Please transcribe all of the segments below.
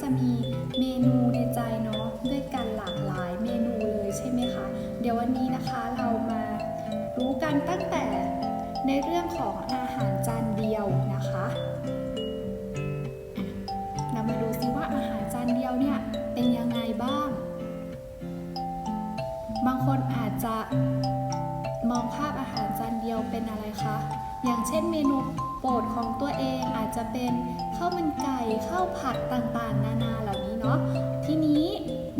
จะมีเมนูในใจเนาะด้วยกันหลากหลายเมนูเลยใช่ไหมคะ เดี๋ยววันนี้นะคะเรามารู้กันตั้งแต่ในเรื่องของอาหารจานเดียวนะคะเรามาดูซิว่าอาหารจานเดียวเนี่ยเป็นยังไงบ้าง บางคนอาจจะมองภาพอาหารจานเดียวเป็นอะไรคะ อย่างเช่นเมนู โปรดของตัวเองอาจจะเป็นข้าวมันไก่ข้าวผัดต่างๆ นานาเหล่านี้เนาะทีนี้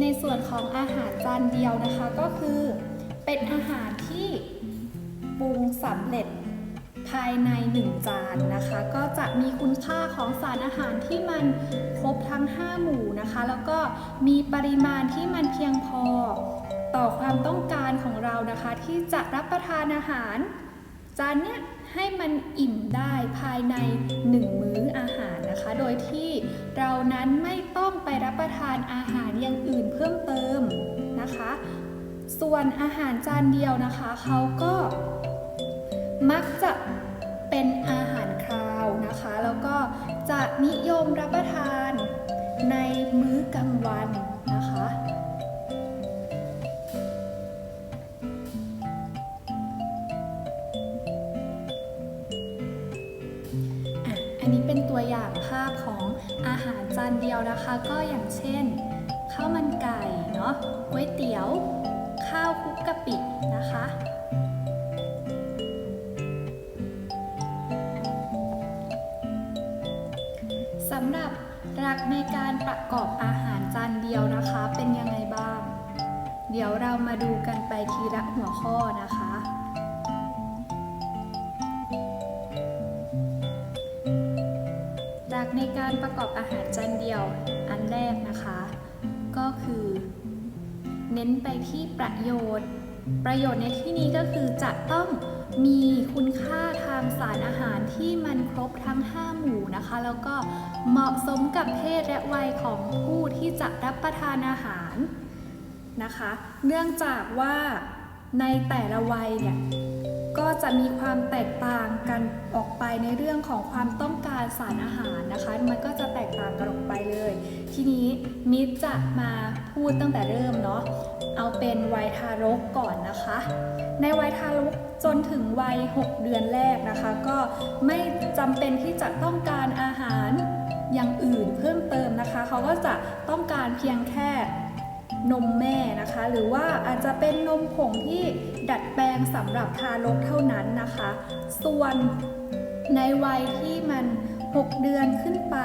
ในส่วนของอาหารจานเดียวนะคะก็คือเป็นอาหารที่ปรุงสำเร็จภายในหนึ่งจานนะคะ ก็จะมีคุณค่าของสารอาหารที่มันครบทั้ง 5 หมู่นะคะ แล้วก็มีปริมาณที่มันเพียงพอต่อความต้องการของเรานะคะ ที่จะรับประทานอาหาร จานเนี้ย ให้มันอิ่มได้ภายใน 1 มื้ออาหารนะคะ โดยที่เรานั้นไม่ต้องไปรับประทานอาหารอย่างอื่นเพิ่มเติมนะคะ ส่วนอาหารจานเดียวนะคะเขาก็มักจะเป็นอาหารคราวนะคะ แล้วก็จะนิยมรับประทานในมื้อกลางวัน ยวนะคะ ก็อย่างเช่นข้าวมันไก่เนาะก๋วยเตี๋ยว ข้าวคลุกกะปินะคะ สำหรับหลักในการประกอบอาหารจานเดียวนะคะเป็นยังไงบ้าง เดี๋ยวเรามาดูกันไปทีละหัวข้อนะคะ ในการประกอบอาหารจานเดียวอันแรกนะคะ ก็คือ เน้นไปที่ประโยชน์ ประโยชน์ในที่นี้ก็คือจะต้องมีคุณค่าทางสารอาหารที่มันครบทั้ง 5 หมู่นะคะ แล้วก็เหมาะสมกับเพศและวัยของผู้ที่จะรับประทานอาหารนะคะ เนื่องจากว่าในแต่ละวัยเนี่ย จะมีความแตกต่างกันออกไปในเรื่องของความต้องการสารอาหารนะคะ มันก็จะแตกต่างกันออกไปเลย ทีนี้มิตรจะมาพูดตั้งแต่เริ่มเนาะเอาเป็นวัยทารกก่อนนะคะ ในวัยทารกจนถึงวัย 6 เดือนแรกนะคะ ก็ไม่จำเป็นที่จะต้องการอาหารอย่างอื่นเพิ่มเติมนะคะ เขาก็จะต้องการเพียงแค่ นมแม่นะคะ หรือว่าอาจจะเป็นนมผงที่ดัดแปลงสำหรับทารกเท่านั้นนะคะ ส่วนในวัยที่มัน 6 เดือนขึ้นไป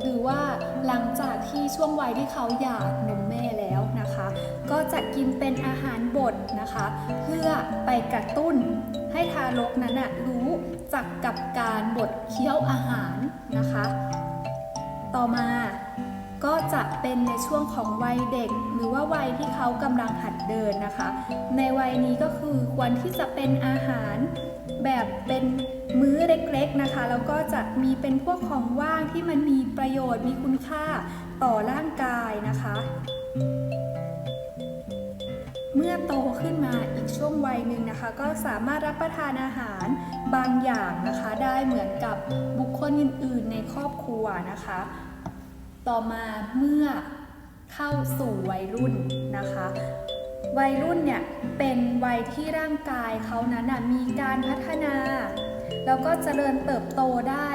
หรือว่าหลังจากที่ช่วงวัยที่เขาหย่านมแม่แล้วนะคะ ก็จะกินเป็นอาหารบดนะคะ เพื่อไปกระตุ้นให้ทารกนั้นนะรู้จักกับการบดเคี้ยวอาหารนะคะ ต่อมา ก็จะเป็นในช่วงของวัยเด็ก หรือว่าวัยที่เขากำลังหัดเดินนะคะ ในวัยนี้ก็คือควรที่จะเป็นอาหารแบบเป็นมื้อเล็กๆนะคะ แล้วก็จะมีเป็นพวกของว่างที่มันมีประโยชน์มีคุณค่าต่อร่างกายนะคะ เมื่อโตขึ้นมาอีกช่วงวัยหนึ่งนะคะ ก็สามารถรับประทานอาหารบางอย่างนะคะ ได้เหมือนกับบุคคลอื่นๆในครอบครัวนะคะ ต่อมาเมื่อเข้าสู่วัยรุ่นนะคะ วัยรุ่นเนี่ยเป็นวัยที่ร่างกายเขานั้นมีการพัฒนา แล้วก็เจริญเติบโตได้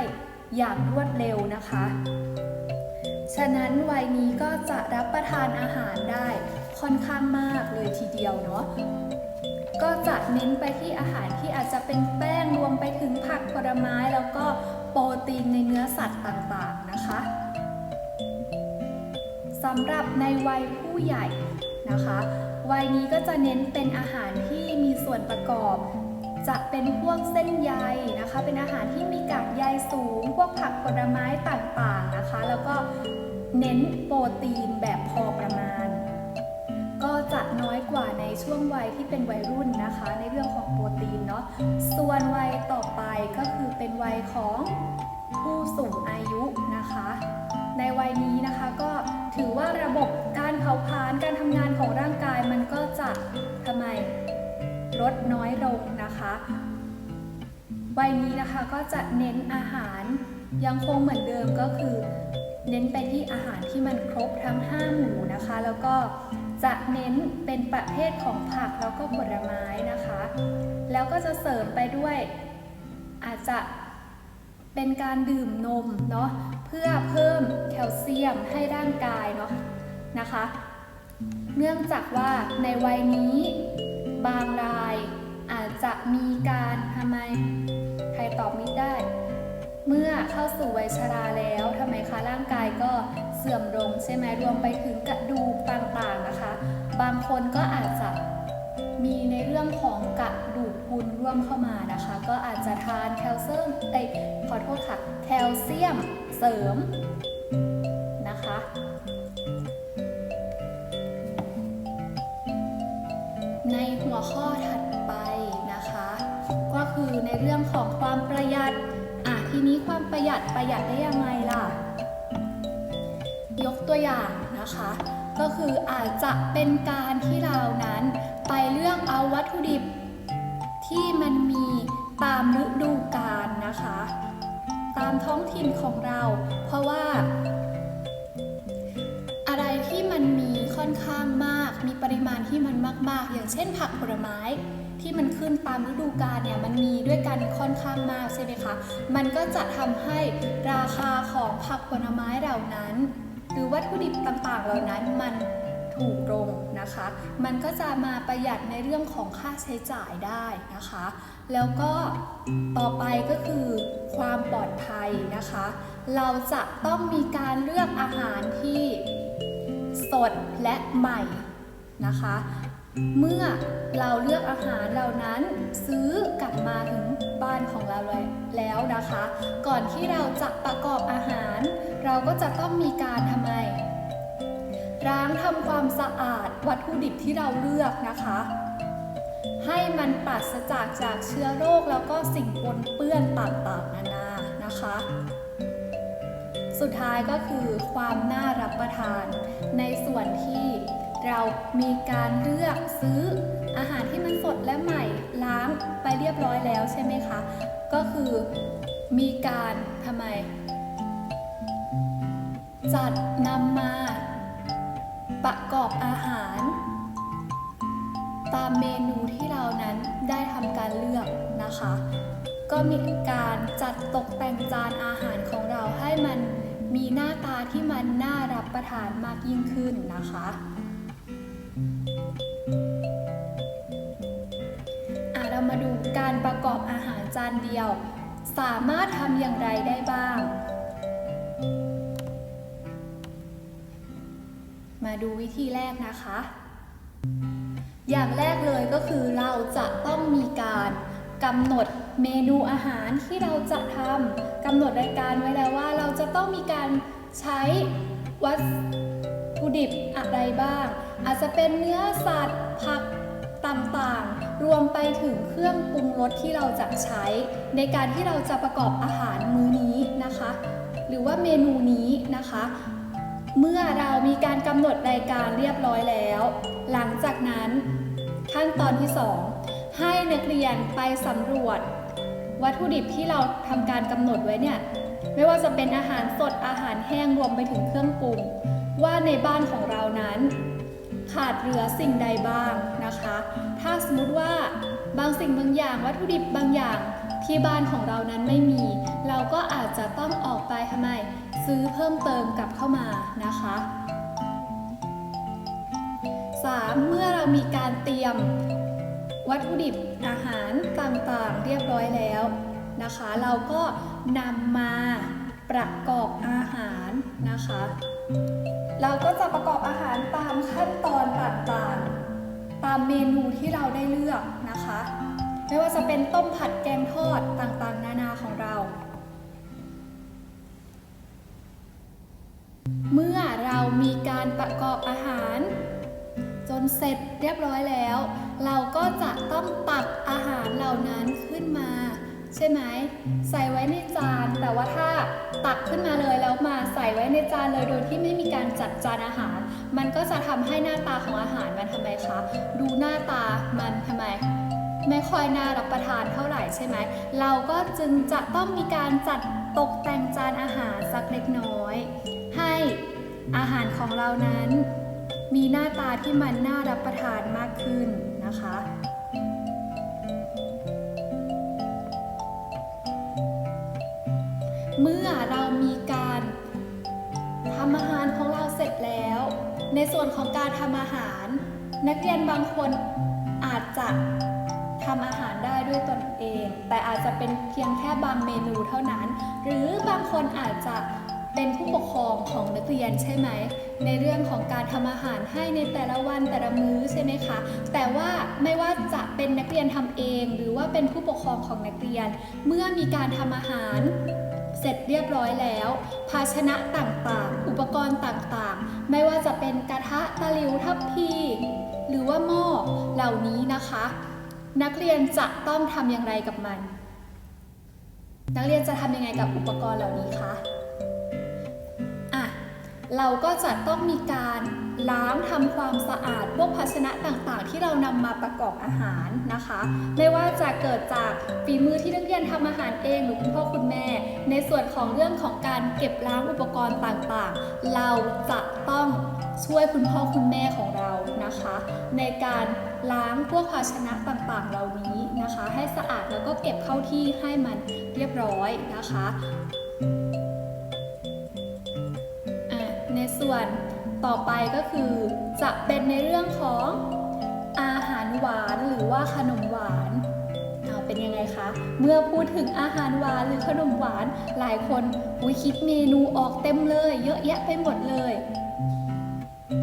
อย่างรวดเร็วนะคะ ฉะนั้นวัยนี้ก็จะรับประทานอาหารได้ค่อนข้างมากเลยทีเดียวเนาะก็จะเน้นไปที่อาหารที่อาจจะเป็นแป้งรวมไปถึงผักผลไม้ แล้วก็โปรตีนในเนื้อสัตว์ต่างๆนะคะ สำหรับในวัยผู้ใหญ่นะคะ วัยนี้ก็จะเน้นเป็นอาหารที่มีส่วนประกอบ จะเป็นพวกเส้นใยนะคะ เป็นอาหารที่มีกากใยสูง พวกผักผลไม้ต่างๆนะคะ แล้วก็เน้นโปรตีนแบบพอประมาณ ก็จะน้อยกว่าในช่วงวัยที่เป็นวัยรุ่นนะคะ ในเรื่องของโปรตีนเนาะ ส่วนวัยต่อไปก็คือเป็นวัยของผู้สูงอายุนะคะ ในวัยนี้นะคะ การะบบการการเผาผลาญการทำงานของร่างกายมันก็จะทำไมลดน้อยลงนะคะวัยนี้นะคะก็จะเน้นอาหารยังคงเหมือนเดิมก็คือ เน้นไปที่อาหารที่มันครบทั้ง 5 หมู่นะคะ แล้วก็จะเน้นเป็นประเภทของผักแล้วก็ผลไม้นะคะ แล้วก็จะเสริมไปด้วยอาจจะเป็นการดื่มนมเนาะเพื่อเพิ่มแคลเซียมให้ร่างกายเนาะ นะคะ เนื่องจากว่าในวัยนี้บางรายอาจจะมีการทำไมใครตอบมิได้ เมื่อเข้าสู่วัยชราแล้วทำไมคะร่างกายก็เสื่อมลงใช่ไหมรวมไปถึงกระดูกต่างๆนะคะ บางคนก็อาจจะมีในเรื่องของกระดูกพุนร่วมเข้ามานะคะ ก็อาจจะทานแคลเซียมเอ้ยขอโทษค่ะ แคลเซียมเสริม เรื่องของความประหยัด อะทีนี้ความประหยัดประหยัดได้ยังไงล่ะ ยกตัวอย่างนะคะ ก็คืออาจจะเป็นการที่เรานั้นไปเลือกเอาวัตถุดิบ ที่มันมีตามฤดูกาลนะคะ ตามท้องถิ่นของเรา เพราะว่าอะไรที่มันมีค่อนข้างมาก มีปริมาณที่มันมาก ๆ อย่างเช่นผักผลไม้ ที่มันขึ้นตามฤดูกาลเนี่ยมันมีด้วยกันค่อนข้างมากใช่ไหมคะ มันก็จะทำให้ราคาของผักผลไม้เหล่านั้น หรือวัตถุดิบต่างๆ เหล่านั้นมันถูกลงนะคะ มันก็จะมาประหยัดในเรื่องของค่าใช้จ่ายได้นะคะ แล้วก็ต่อไปก็คือความปลอดภัยนะคะ เราจะต้องมีการเลือกอาหารที่สดและใหม่นะคะ เมื่อเราเลือกอาหารเหล่านั้นซื้อกลับมาถึงบ้านของเราแล้วนะคะ ก่อนที่เราจะประกอบอาหาร เราก็จะต้องมีการทำไมล้างทำความสะอาดวัตถุดิบที่เราเลือกนะคะ ให้มันปราศจากจากเชื้อโรคแล้วก็สิ่งปนเปื้อนต่างๆนานานะคะ สุดท้ายก็คือความน่ารับประทานในส่วนที่ เรามีการเลือกซื้ออาหารที่มันสดและใหม่ล้างไปเรียบร้อยแล้วใช่ไหมคะ ก็คือมีการทำไม จัดนำมา ประกอบอาหาร ตามเมนูที่เรานั้นได้ทำการเลือกนะคะ ก็มีการจัดตกแต่งจานอาหารของเราให้มันมีหน้าตาที่มันน่ารับประทานมากยิ่งขึ้นนะคะ การประกอบอาหารจานเดียว สามารถทำอย่างไรได้บ้าง มาดูวิธีแรกนะคะ อย่างแรกเลยก็คือเราจะต้องมีการกำหนดเมนูอาหารที่เราจะทำกำหนดรายการไว้แล้วว่า เราจะต้องมีการใช้วัตถุดิบอะไรบ้าง อาจจะเป็นเนื้อสัตว์ผักต่างๆ รวมไปถึงเครื่องปรุงรสที่เราจะใช้ ในการที่เราจะประกอบอาหารมื้อนี้นะคะ หรือว่าเมนูนี้นะคะ เมื่อเรามีการกำหนดรายการเรียบร้อยแล้ว หลังจากนั้นขั้นตอนที่ 2 ให้นักเรียนไปสำรวจ วัตถุดิบที่เราทำการกำหนดไว้เนี่ยไม่ว่าจะเป็นอาหารสดอาหารแห้งรวมไปถึงเครื่องปรุงว่าในบ้านของเรานั้น ขาดเหลือสิ่งใดบ้างนะคะ ถ้าสมมติว่าบางสิ่งบางอย่างวัตถุดิบบางอย่างที่บ้านของเรานั้นไม่มี เราก็อาจจะต้องออกไปทำไม ซื้อเพิ่มเติมกลับเข้ามานะคะ 3. เมื่อเรามีการเตรียมวัตถุดิบอาหารต่างๆ เรียบร้อยแล้วนะคะ เราก็นำมา ประกอบอาหารนะคะ เราก็จะประกอบอาหารตามขั้นตอนต่างๆ ตามเมนูที่เราได้เลือกนะคะ ไม่ว่าจะเป็นต้มผัดแกงทอดต่างๆ นานาของเรา เมื่อเรามีการประกอบอาหาร จนเสร็จเรียบร้อยแล้ว เราก็จะต้องตักอาหารเหล่านั้นขึ้นมา ใช่ไหมใส่ไว้ในจาน แต่ว่าถ้าตักขึ้นมาเลยแล้วมาใส่ไว้ในจานเลยโดยที่ไม่มีการจัดจานอาหาร มันก็จะทำให้หน้าตาของอาหารมันทำไมคะดูหน้าตามันทำไม ไม่ค่อยน่ารับประทานเท่าไหร่ใช่ไหมเราก็จึงจะต้องมีการจัดตกแต่งจานอาหารสักเล็กน้อย ให้อาหารของเรานั้น มีหน้าตาที่มันน่ารับประทานมากขึ้นนะคะ เมื่อเรามีการทำอาหารของเราเสร็จแล้ว ในส่วนของการทำอาหาร นักเรียนบางคนอาจจะทำอาหารได้ด้วยตนเอง แต่อาจจะเป็นเพียงแค่บางเมนูเท่านั้น หรือบางคนอาจจะเป็นผู้ปกครองของนักเรียนใช่ไหม ในเรื่องของการทำอาหารให้ในแต่ละวันแต่ละมื้อใช่ไหมคะ แต่ว่าไม่ว่าจะเป็นนักเรียนทำเอง หรือว่าเป็นผู้ปกครองของนักเรียน เมื่อมีการทำอาหาร เสร็จเรียบร้อยแล้ว ภาชนะต่างๆ อุปกรณ์ต่างๆ ไม่ว่าจะเป็นกระทะตะหลิวทัพพี หรือว่าหม้อเหล่านี้นะคะ นักเรียนจะต้องทำอย่างไรกับมัน นักเรียนจะทำยังไงกับอุปกรณ์เหล่านี้คะอะเราก็จะต้องมีการ ล้างทำความสะอาดพวกภาชนะต่างๆ ที่เรานำมาประกอบอาหารนะคะ ไม่ว่าจะเกิดจากฝีมือที่นักเรียนทำอาหารเองหรือคุณพ่อคุณแม่ ในส่วนของเรื่องของการเก็บล้างอุปกรณ์ต่างๆ เราจะต้องช่วยคุณพ่อคุณแม่ของเรานะคะ ในการล้างพวกภาชนะต่างๆ เหล่านี้นะคะ ให้สะอาดแล้วก็เก็บเข้าที่ให้มันเรียบร้อยนะคะในส่วน ต่อไปก็คือจะเป็นในเรื่องของอาหารหวานหรือว่าขนมหวานเป็นยังไงคะ เมื่อพูดถึงอาหารหวานหรือขนมหวาน หลายคนอุ๊ยคิดเมนูออกเต็มเลย เยอะแยะไปหมดเลย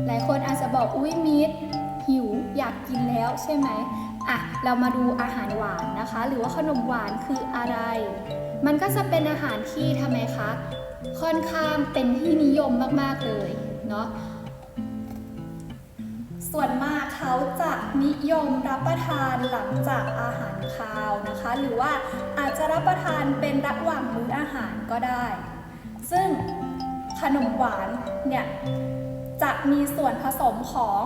หลายคนอาจจะบอกอุ้ยมิดหิวอยากกินแล้วใช่ไหมอะเรามาดูอาหารหวานนะคะ หรือว่าขนมหวานคืออะไร มันก็จะเป็นอาหารที่ทำไมคะ ค่อนข้างเป็นที่นิยมมากๆเลย เนาะส่วนมากเขาจะนิยมรับประทานหลังจากอาหารคาวนะคะ หรือว่าอาจจะรับประทานเป็นระหว่างมื้ออาหารก็ได้ ซึ่งขนมหวานเนี่ยจะมีส่วนผสมของ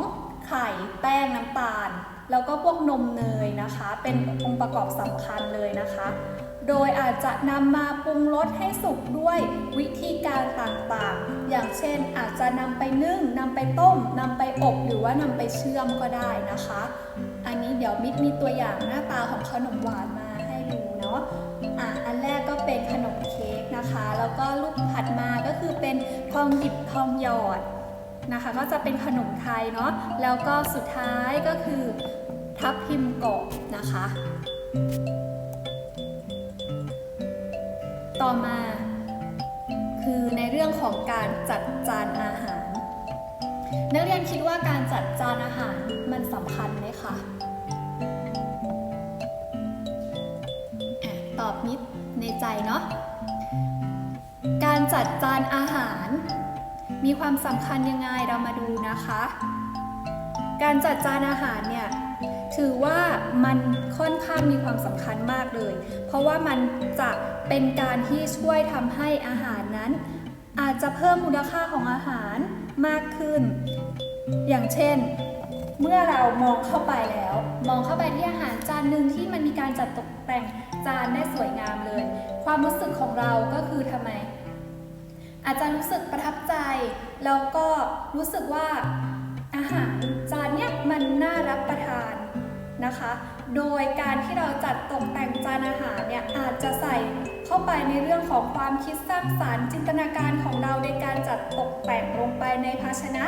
ไข่แป้งน้ำตาล แล้วก็พวกนมเนยนะคะ เป็นองค์ประกอบสำคัญเลยนะคะ โดยอาจจะนำมาปรุงรสให้สุกด้วยวิธีการต่างๆ อย่างเช่นอาจจะนำไปนึ่งนำไปต้มนำไปอบหรือว่านำไปเชื่อมก็ได้นะคะ อันนี้เดี๋ยวมิดมีตัวอย่างหน้าตาของขนมหวานมาให้ดูเนาะอะอันแรกก็เป็นขนมเค้กนะคะ แล้วก็ลูกถัดมาก็คือเป็นทองหยิบทองหยอดนะคะ ก็จะเป็นขนมไทยเนาะแล้วก็สุดท้ายก็คือทับทิมกรอบนะคะ ต่อมา คือในเรื่องของการจัดจานอาหาร นักเรียนคิดว่าการจัดจานอาหารมันสำคัญไหมคะอะตอบนิดในใจเนาะการจัดจานอาหาร มีความสำคัญยังไงเรามาดูนะคะ การจัดจานอาหารเนี่ยถือว่ามันค่อนข้างมีความสำคัญมากเลย เพราะว่ามันจะ เป็นการที่ช่วยทำให้อาหารนั้น อาจจะเพิ่มมูลค่าของอาหารมากขึ้น อย่างเช่น เมื่อเรามองเข้าไปแล้ว มองเข้าไปที่อาหารจานหนึ่งที่มันมีการจัดตกแต่งจานได้สวยงามเลย ความรู้สึกของเราก็คือทำไม อาจจะรู้สึกประทับใจ แล้วก็รู้สึกว่าอาหารจานเนี้ยมันน่ารับประทาน นะคะ โดยการที่เราจัดตกแต่งจานอาหารเนี่ยอาจจะใส่เข้าไปในเรื่องของความคิดสร้างสารรค์จินตนาการของเราในการจัดตกแต่งลงไปในภาชนะ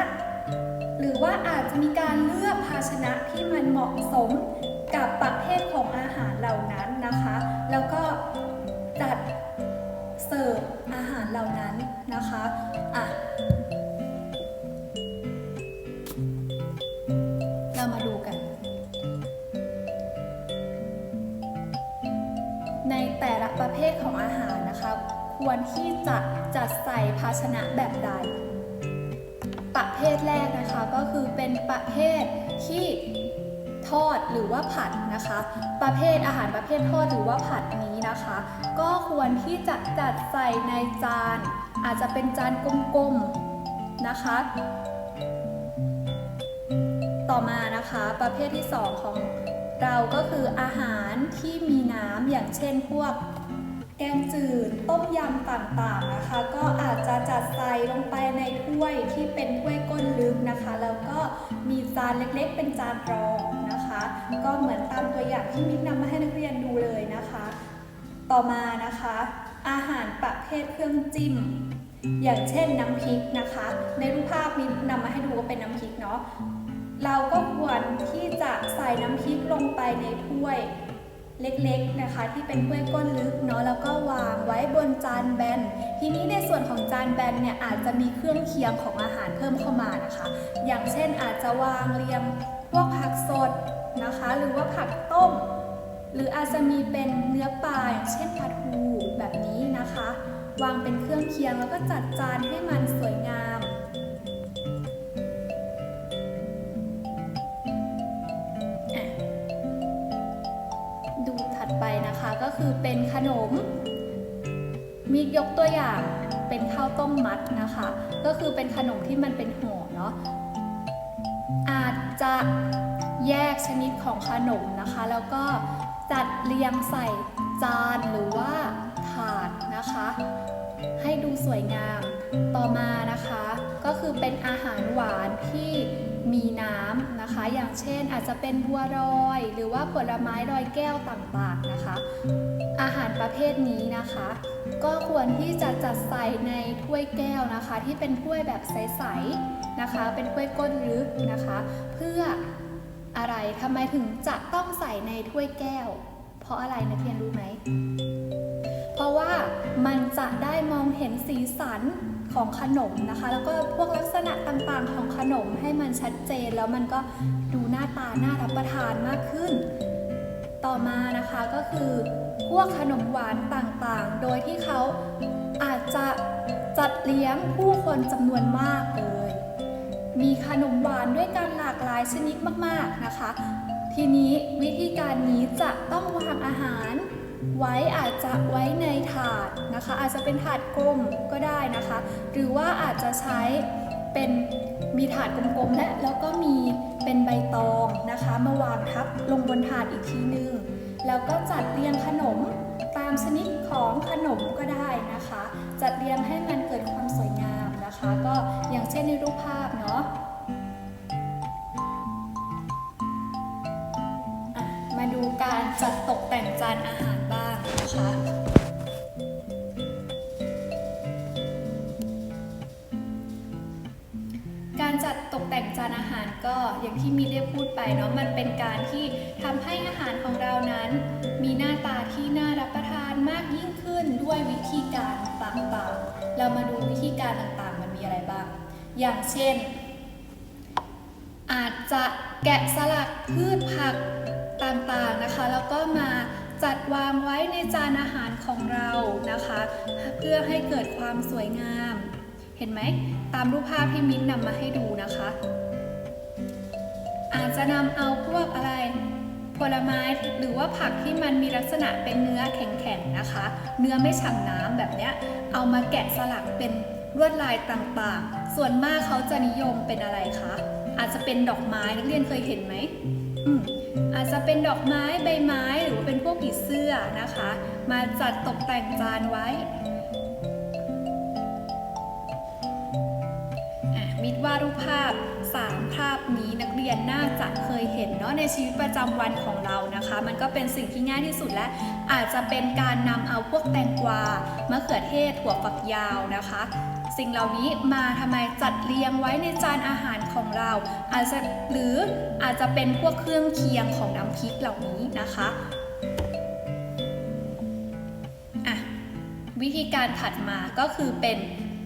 หรือว่าอาจจะมีการเลือกภาชนะที่มันเหมาะสมกับประเภทของอาหารเหล่านั้นนะคะ แล้วก็จัดเสิร์ฟอาหารเหล่านั้นนะคะอะ ของอาหารนะคะ ควรที่จะจัดใส่ภาชนะแบบใด ประเภทแรกนะคะก็คือเป็นประเภทที่ทอดหรือว่าผัดนะคะ ประเภทอาหารประเภททอดหรือว่าผัดนี้นะคะ ก็ควรที่จะจัดใส่ในจาน อาจจะเป็นจานกลมๆนะคะ ต่อมานะคะประเภทที่ 2 ของเราก็คืออาหารที่มีน้ำอย่างเช่นพวก แกงจืดต้มยำต่างๆนะคะ ก็อาจจะจัดใส่ลงไปในถ้วยที่เป็นถ้วยก้นลึกนะคะ แล้วก็มีจานเล็กๆ เป็นจานรองนะคะ ก็เหมือนตามตัวอย่างที่มิกนำมาให้นักเรียนดูเลยนะคะ ต่อมานะคะ อาหารประเภทเครื่องจิ้ม อย่างเช่นน้ำพริกนะคะ ในรูปภาพมิกนำมาให้ดูว่าเป็นน้ำพริกเนาะเราก็ควรที่จะใส่น้ำพริกลงไปในถ้วย เล็กๆนะคะ ที่เป็นถ้วยก้นลึกเนาะแล้วก็วางไว้บนจานแบน ทีนี้ในส่วนของจานแบนเนี่ยอาจจะมีเครื่องเคียงของอาหารเพิ่มเข้ามานะคะ อย่างเช่นอาจจะวางเรียงพวกผักสดนะคะ หรือว่าผักต้ม หรืออาจจะมีเป็นเนื้อปลาอย่างเช่นปลาทูแบบนี้นะคะ วางเป็นเครื่องเคียงแล้วก็จัดจานให้มันสวยงาม็คือเป็นขนม มียกตัวอย่างเป็นข้าวต้มมัดนะคะ ก็คือเป็นขนมที่มันเป็นห่อเนาะอาจจะแยกชนิดของขนมนะคะ แล้วก็จัดเรียงใส่จานหรือว่าถาดนะคะ ให้ดูสวยงามต่อมานะคะ ก็คือเป็นอาหารหวานที่ มีน้ำนะคะ อย่างเช่นอาจจะเป็นบัวรอย หรือว่าผลไม้รอยแก้วต่างๆนะคะ อาหารประเภทนี้นะคะ ก็ควรที่จะจัดใส่ในถ้วยแก้วนะคะ ที่เป็นถ้วยแบบใสๆนะคะ เป็นถ้วยก้นลึกนะคะ เพื่ออะไรทำไมถึงจะต้องใส่ในถ้วยแก้ว เพราะอะไรนักเรียนรู้ไหม มันจะได้มองเห็นสีสันของขนมนะคะ แล้วก็พวกลักษณะต่างๆของขนมให้มันชัดเจน แล้วมันก็ดูหน้าตาน่ารับประทานมากขึ้น ต่อมานะคะก็คือพวกขนมหวานต่างๆ โดยที่เขาอาจจะจัดเลี้ยงผู้คนจำนวนมากเลย มีขนมหวานด้วยกันหลากหลายชนิดมากๆนะคะ ทีนี้วิธีการนี้จะต้องวางอาหาร ไว้อาจจะไว้ในถาดนะคะ อาจจะเป็นถาดกลมก็ได้นะคะ หรือว่าอาจจะใช้เป็นมีถาดกลมๆและแล้วก็มีเป็นใบตองนะคะ มาวางทับลงบนถาดอีกทีนึง แล้วก็จัดเรียงขนมตามชนิดของขนมก็ได้นะคะ จัดเรียงให้มันเกิดความสวยงามนะคะ ก็อย่างเช่นในรูปภาพเนาะมาดูการจัดตกแต่งจานอาหาร นะคะ การจัดตกแต่งจานอาหารก็อย่างที่มีได้พูดไปเนาะมันเป็นการที่ทำให้อาหารของเรานั้น มีหน้าตาที่น่ารับประทานมากยิ่งขึ้นด้วยวิธีการต่างๆ เรามาดูวิธีการต่างๆ มันมีอะไรบ้าง อย่างเช่น อาจจะแกะสลักพืชผักต่างๆนะคะ แล้วก็มา จัดวางไว้ในจานอาหารของเรานะคะ เพื่อให้เกิดความสวยงาม เห็นไหม ตามรูปภาพที่มิ้นนำมาให้ดูนะคะ อาจจะนำเอาพวกอะไรผลไม้หรือว่าผักที่มันมีลักษณะเป็นเนื้อแข็งๆนะคะ เนื้อไม่ฉ่ำน้ำแบบเนี้ยเอามาแกะสลักเป็นลวดลายต่างๆ ส่วนมากเขาจะนิยมเป็นอะไรคะอาจจะเป็นดอกไม้นักเรียนเคยเห็นไหมอืม อาจจะเป็นดอกไม้ใบไม้หรือว่าเป็นพวกผีเสื้อนะคะ มาจัดตกแต่งจานไว้มิดว่ารูปภาพ 3 ภาพนี้นักเรียนน่าจะเคยเห็นเนาะในชีวิตประจำวันของเรานะคะ มันก็เป็นสิ่งที่ง่ายที่สุดและอาจจะเป็นการนำเอาพวกแตงกวามะเขือเทศถั่วฝักยาวนะคะ สิ่งเหล่านี้มาทำไมจัดเรียงไว้ในจานอาหารของเรา อาจจะหรืออาจจะเป็นพวกเครื่องเคียงของน้ำพริกเหล่านี้นะคะอะวิธีการถัดมาก็คือเป็น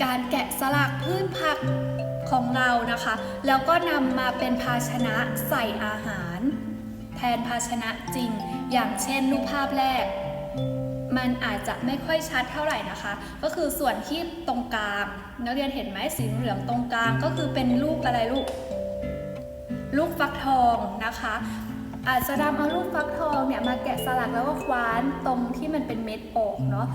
การแกะสลักพืชผัก ของเรานะคะ แล้วก็นำมาเป็นภาชนะใส่อาหาร แทนภาชนะจริง อย่างเช่นรูปภาพแรก มันอาจจะไม่ค่อยชัดเท่าไหร่นะคะ ก็คือส่วนที่ตรงกลางนักเรียนเห็นไหมสีเหลืองตรงกลางก็คือเป็นลูกอะไรลูก ลูกฟักทองนะคะอาจจะนำเอาลูกฟักทองเนี่ยมาแกะสลักแล้วก็คว้านตรงที่มันเป็นเม็ดออกเนาะ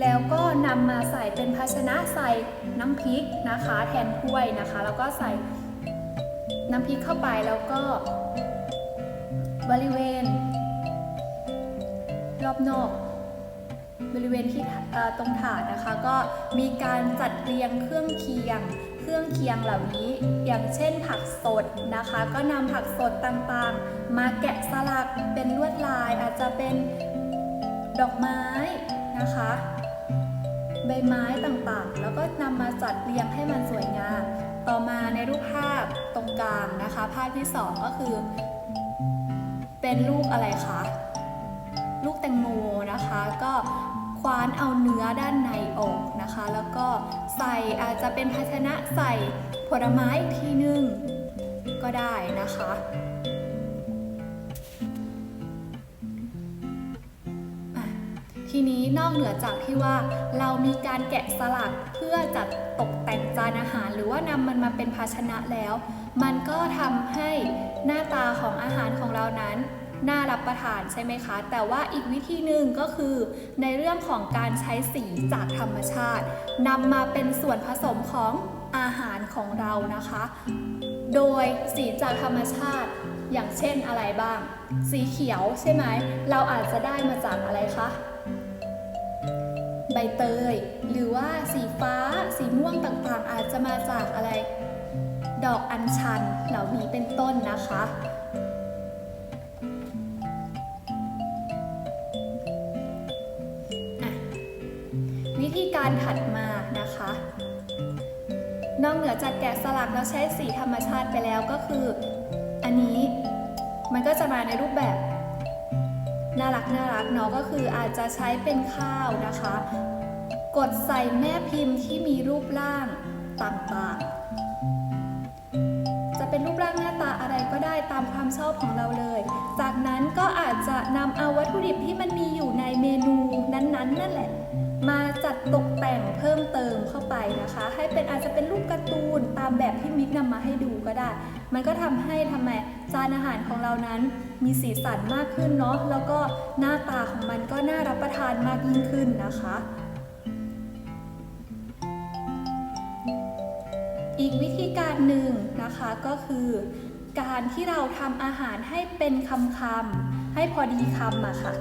แล้วก็นำมาใส่เป็นภาชนะใส่น้ำพริกนะคะ แทนถ้วยนะคะ แล้วก็ใส่น้ำพริกเข้าไปแล้วก็บริเวณ รอบนอก บริเวณที่ตรงถาดนะคะ ก็มีการจัดเรียงเครื่องเคียง เครื่องเคียงเหล่านี้ อย่างเช่นผักสดนะคะ ก็นำผักสดต่างๆ มาแกะสลักเป็นลวดลายอาจจะเป็นดอกไม้นะคะ ใบไม้ต่างๆ แล้วก็นำมาจัดเรียงให้มันสวยงาม ต่อมาในรูปภาพตรงกลางนะคะ ภาพที่สองก็คือ เป็นลูกอะไรคะ ลูกแตงโมนะคะ ก็คว้านเอาเนื้อด้านในออกนะคะ แล้วก็ใส่อาจจะเป็นภาชนะใส่ผลไม้อีกทีนึงก็ได้นะคะ ทีนี้นอกเหนือจากที่ว่าเรามีการแกะสลักเพื่อจัดตกแต่งจานอาหาร หรือว่านำมันมาเป็นภาชนะแล้ว มันก็ทำให้หน้าตาของอาหารของเรานั้นน่ารับประทานใช่ไหมคะ แต่ว่าอีกวิธีหนึ่งก็คือ ในเรื่องของการใช้สีจากธรรมชาตินำมาเป็นส่วนผสมของอาหารของเรานะคะ โดยสีจากธรรมชาติอย่างเช่นอะไรบ้าง สีเขียวใช่ไหม เราอาจจะได้มาจากอะไรคะ บเตย หรือว่าสีฟ้า สีม่วงต่างๆ อาจจะมาจากอะไร ดอกอัญชันเหล่านี้เป็นต้นนะคะอะวิธีการถัดมานะคะ นอกเหนือจากแกะสลักแล้วใช้สีธรรมชาติไปแล้วก็คือ อันนี้มันก็จะมาในรูปแบบ น่ารักน่ารักเนาะก็คืออาจจะใช้เป็นข้าวนะคะ กดใส่แม่พิมพ์ที่มีรูปร่างต่างๆ จะเป็นรูปร่างหน้าตาอะไรก็ได้ตามความชอบของเราเลย จากนั้นก็อาจจะนำเอาวัตถุดิบที่มันมีอยู่ในเมนูนั้นๆ เข้าไปนะคะ ให้เป็นอาจจะเป็นรูปการ์ตูนตามแบบที่มิกนำมาให้ดูก็ได้ มันก็ทำให้ทำไมจานอาหารของเรานั้นมีสีสันมากขึ้นเนาะแล้วก็หน้าตาของมันก็น่ารับประทานมากยิ่งขึ้นนะคะ อีกวิธีการหนึ่งนะคะก็คือการที่เราทำอาหารให้เป็นคำคำๆให้พอดีคำอะค่ะ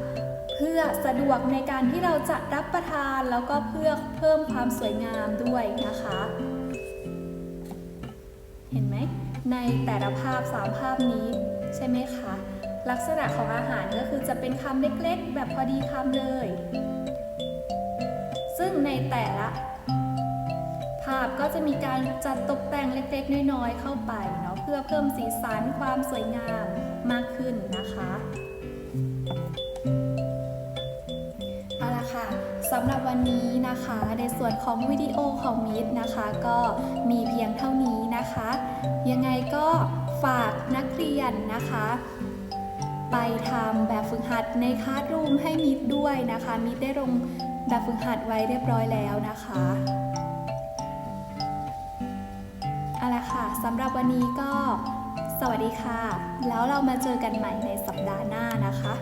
เพื่อสะดวกในการที่เราจะรับประทานแล้วก็เพื่อเพิ่มความสวยงามด้วยนะคะ เห็นไหมในแต่ละภาพสามภาพนี้ใช่ไหมคะลักษณะของอาหารก็คือจะเป็นคำเล็กๆ แบบพอดีคำเลย ซึ่งในแต่ละภาพก็จะมีการจัดตกแต่งเล็กๆ น้อยๆ เข้าไปเนาะเพื่อเพิ่มสีสันความสวยงามมากขึ้นนะคะ สำหรับวันนี้นะคะ ในส่วนของวิดีโอของมิดนะคะ ก็มีเพียงเท่านี้นะคะ ยังไงก็ฝากนักเรียนนะคะ ไปทำแบบฝึกหัดในคลาสรูมให้มิดด้วยนะคะ มิดได้ลงแบบฝึกหัดไว้เรียบร้อยแล้วนะคะเอาละค่ะสำหรับวันนี้ก็สวัสดีค่ะ แล้วเรามาเจอกันใหม่ในสัปดาห์หน้านะคะ